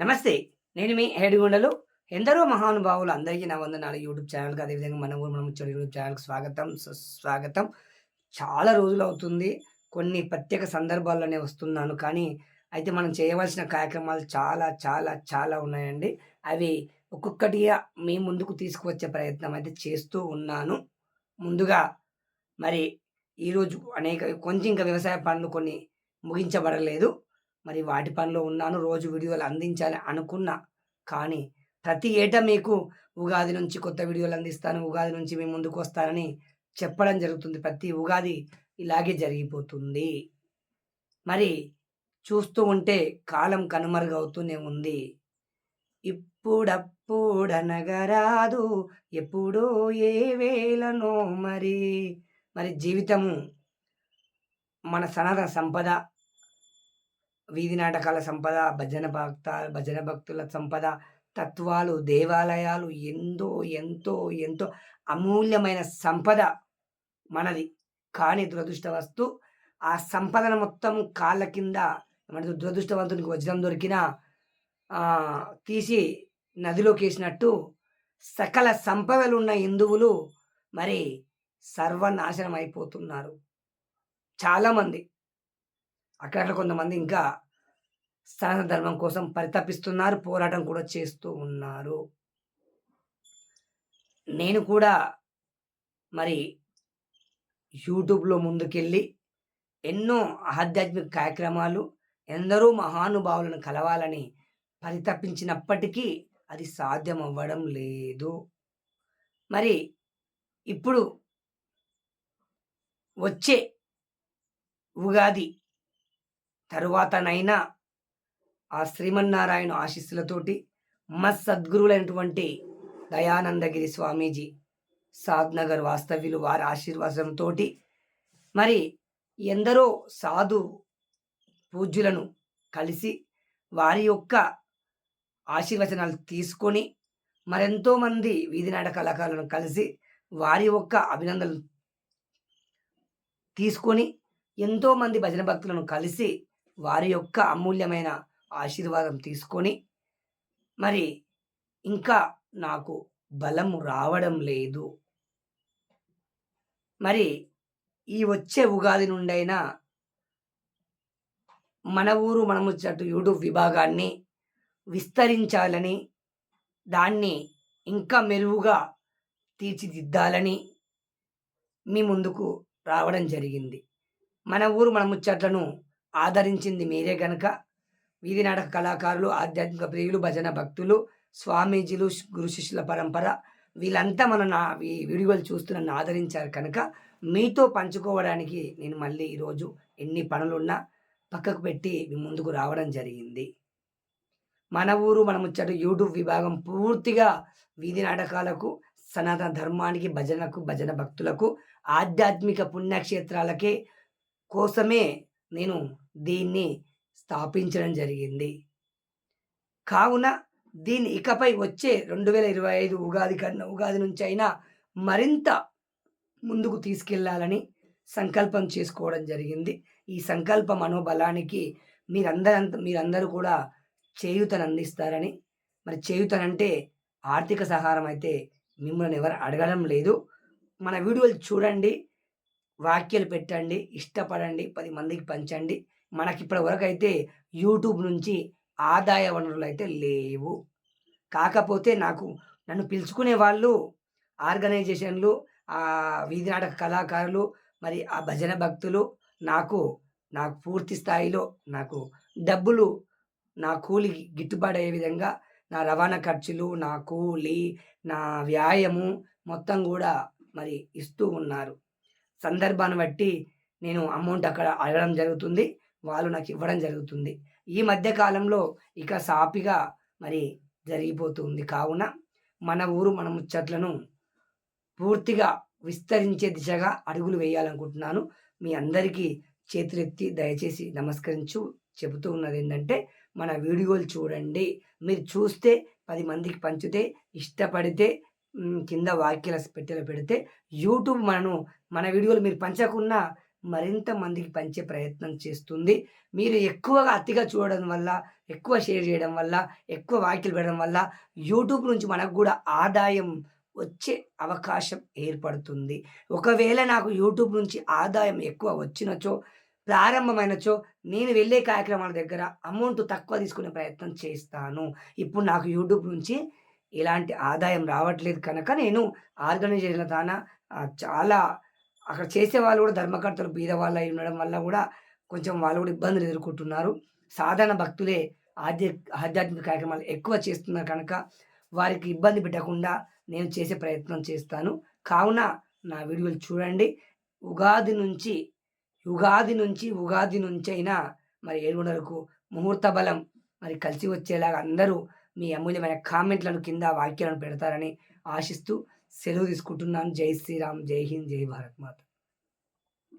నమస్తే నేను మీ ఏడుగుండలు ఎందరో మహానుభావులు అందరికీ నా వందనాలు. యూట్యూబ్ ఛానల్కి అదేవిధంగా మన ఊరు మనం ముచ్చడి యూట్యూబ్ ఛానల్కి స్వాగతం సుస్వాగతం. చాలా రోజులు అవుతుంది. కొన్ని ప్రత్యేక సందర్భాల్లోనే వస్తున్నాను. కానీ అయితే మనం చేయవలసిన కార్యక్రమాలు చాలా చాలా చాలా ఉన్నాయండి. అవి ఒక్కొక్కటిగా మీ ముందుకు తీసుకువచ్చే ప్రయత్నం అయితే చేస్తూ ఉన్నాను. ముందుగా మరి ఈరోజు అనేక కొంచెం ఇంకా వ్యవసాయ పనులు కొన్ని ముగించబడలేదు. మరి వాటి పనిలో ఉన్నాను రోజు వీడియోలు అందించాలి అనుకున్నా. కానీ ప్రతి ఏటా మీకు ఉగాది నుంచి కొత్త వీడియోలు అందిస్తాను ఉగాది నుంచి మీ ముందుకు వస్తానని చెప్పడం జరుగుతుంది. ప్రతి ఉగాది ఇలాగే జరిగిపోతుంది. మరి చూస్తూ ఉంటే కాలం కనుమరుగవుతూనే ఉంది. ఇప్పుడప్పుడనగరాదు ఎప్పుడో ఏ వేలనో మరి. మరి జీవితము మన సనాతన సంపద వీధి నాటకాల సంపద భజన భక్త భజన భక్తుల సంపద తత్వాలు దేవాలయాలు ఎంతో ఎంతో ఎంతో అమూల్యమైన సంపద మనది. కానీ దురదృష్టవస్తు ఆ సంపదను మొత్తం కాళ్ళ కింద మన దురదృష్టవంతునికి వజ్రం దొరికిన తీసి నదిలోకి వేసినట్టు సకల సంపదలు ఉన్న హిందువులు మరి సర్వనాశనం అయిపోతున్నారు. చాలామంది. అక్కడ కొంతమంది ఇంకా సనాతన ధర్మం కోసం పరితపిస్తున్నారు పోరాటం కూడా చేస్తూ ఉన్నారు. నేను కూడా మరి యూట్యూబ్లో ముందుకెళ్ళి ఎన్నో ఆధ్యాత్మిక కార్యక్రమాలు ఎందరో మహానుభావులను కలవాలని పరితపించినప్పటికీ అది సాధ్యం అవ్వడం లేదు. మరి ఇప్పుడు వచ్చే ఉగాది తరువాతనైనా ఆ శ్రీమన్నారాయణ ఆశీస్సులతోటి మత్ సద్గురువులైనటువంటి దయానందగిరి స్వామీజీ సాద్నగర్ వాస్తవ్యులు వారి ఆశీర్వాదంతో మరి ఎందరో సాధు పూజ్యులను కలిసి వారి యొక్క ఆశీర్వచనాలు తీసుకొని మరెంతో మంది వీధి కళాకారులను కలిసి వారి యొక్క అభినందనలు తీసుకొని ఎంతోమంది భజన భక్తులను కలిసి వారి యొక్క అమూల్యమైన ఆశీర్వాదం తీసుకొని మరి ఇంకా నాకు బలము రావడం లేదు. మరి ఈ వచ్చే ఉగాది నుండైనా మన ఊరు మనము చెట్టు యూట్యూబ్ విభాగాన్ని విస్తరించాలని దాన్ని ఇంకా మెరుగుగా తీర్చిదిద్దాలని మీ ముందుకు రావడం జరిగింది. మన ఊరు మన ముచ్చట్లను ఆదరించింది మీరే గనక. వీధి నాటక కళాకారులు ఆధ్యాత్మిక ప్రియులు భజన భక్తులు స్వామీజీలు గురు శిష్యుల పరంపర. వీళ్ళంతా మన నా ఈ వీడియోలు చూస్తున్న నన్ను ఆదరించారు కనుక మీతో పంచుకోవడానికి నేను మళ్ళీ ఈరోజు ఎన్ని పనులున్నా పక్కకు పెట్టి మీ ముందుకు రావడం జరిగింది. మన ఊరు మన ముచ్చట యూట్యూబ్ విభాగం పూర్తిగా వీధి నాటకాలకు సనాతన ధర్మానికి భజనకు భజన భక్తులకు ఆధ్యాత్మిక పుణ్యక్షేత్రాలకే కోసమే నేను దీన్ని స్థాపించడం జరిగింది. కావున దీన్ని ఇకపై వచ్చే రెండు వేల ఇరవై ఐదు ఉగాది కన్నా ఉగాది నుంచి అయినా మరింత ముందుకు తీసుకెళ్ళాలని సంకల్పం చేసుకోవడం జరిగింది. ఈ సంకల్ప మనోబలానికి మీరందరంత మీరందరూ కూడా చేయూతను అందిస్తారని. మరి చేయూతనంటే ఆర్థిక సహారం అయితే మిమ్మల్ని ఎవరు అడగడం లేదు. మన వీడియోలు చూడండి. వాక్యాలు పెట్టండి ఇష్టపడండి పది మందికి పంచండి. మనకి ఇప్పటి వరకు అయితే యూట్యూబ్ నుంచి ఆదాయ వనరులు అయితే లేవు. కాకపోతే నాకు నన్ను పిలుచుకునే వాళ్ళు ఆర్గనైజేషన్లు ఆ వీధి నాటక కళాకారులు మరి ఆ భజన భక్తులు నాకు నాకు పూర్తి స్థాయిలో నాకు డబ్బులు నా కూలి గిట్టుబాటు అయ్యే విధంగా నా రవాణా ఖర్చులు నా కూలి నా వ్యాయామం మొత్తం కూడా మరి ఇస్తూ ఉన్నారు. సందర్భాన్ని బట్టి నేను అమౌంట్ అక్కడ అడగడం జరుగుతుంది వాళ్ళు నాకు ఇవ్వడం జరుగుతుంది. ఈ మధ్య కాలంలో ఇక సాపిగా మరి జరిగిపోతుంది. కావున మన ఊరు మన ముచ్చట్లను పూర్తిగా విస్తరించే దిశగా అడుగులు వేయాలనుకుంటున్నాను. మీ అందరికీ చేతులెత్తి దయచేసి నమస్కరించు చెబుతూ ఉన్నది ఏంటంటే మన వీడియోలు చూడండి. మీరు చూస్తే పది మందికి పంచితే ఇష్టపడితే కింద వాక్యాల పెట్టెలు పెడితే యూట్యూబ్ మనను మన వీడియోలు మీరు పంచకున్నా మరింత మందికి పంచే ప్రయత్నం చేస్తుంది మీరు ఎక్కువగా అతిగా చూడడం వల్ల ఎక్కువ షేర్ చేయడం వల్ల, ఎక్కువ వాక్యలు పెట్టడం వల్ల యూట్యూబ్ నుంచి మనకు కూడా ఆదాయం వచ్చే అవకాశం ఏర్పడుతుంది. ఒకవేళ నాకు యూట్యూబ్ నుంచి ఆదాయం ఎక్కువ వచ్చినచో, ప్రారంభమైనచో నేను వెళ్ళే కార్యక్రమాల దగ్గర అమౌంట్ తక్కువ తీసుకునే ప్రయత్నం చేస్తాను. ఇప్పుడు నాకు యూట్యూబ్ నుంచి ఎలాంటి ఆదాయం రావట్లేదు కనుక నేను ఆర్గనైజేషన్‌ల దానా చాలా అక్కడ చేసే వాళ్ళు కూడా ధర్మకర్తలు బీదవాళ్ళు అయి ఉండడం వల్ల కూడా కొంచెం వాళ్ళు కూడా ఇబ్బందులు ఎదుర్కొంటున్నారు. సాధారణ భక్తులే ఆధ్య ఆధ్యాత్మిక కార్యక్రమాలు ఎక్కువ చేస్తున్నారు కనుక వారికి ఇబ్బంది పెట్టకుండా నేను చేసే ప్రయత్నం చేస్తాను. కావున నా వీడియోలు చూడండి. ఉగాది నుంచి యుగాది నుంచి ఉగాది నుంచి అయినా మరి ఏడుకొండలకు ముహూర్త బలం మరి కలిసి వచ్చేలాగా అందరూ మీ అమూల్యమైన కామెంట్‌లను కింద వాక్యాలను పెడతారని ఆశిస్తూ సెలవు తీసుకుంటున్నాను. జై శ్రీరామ్, జై హింద్, జై భారత్ మాత.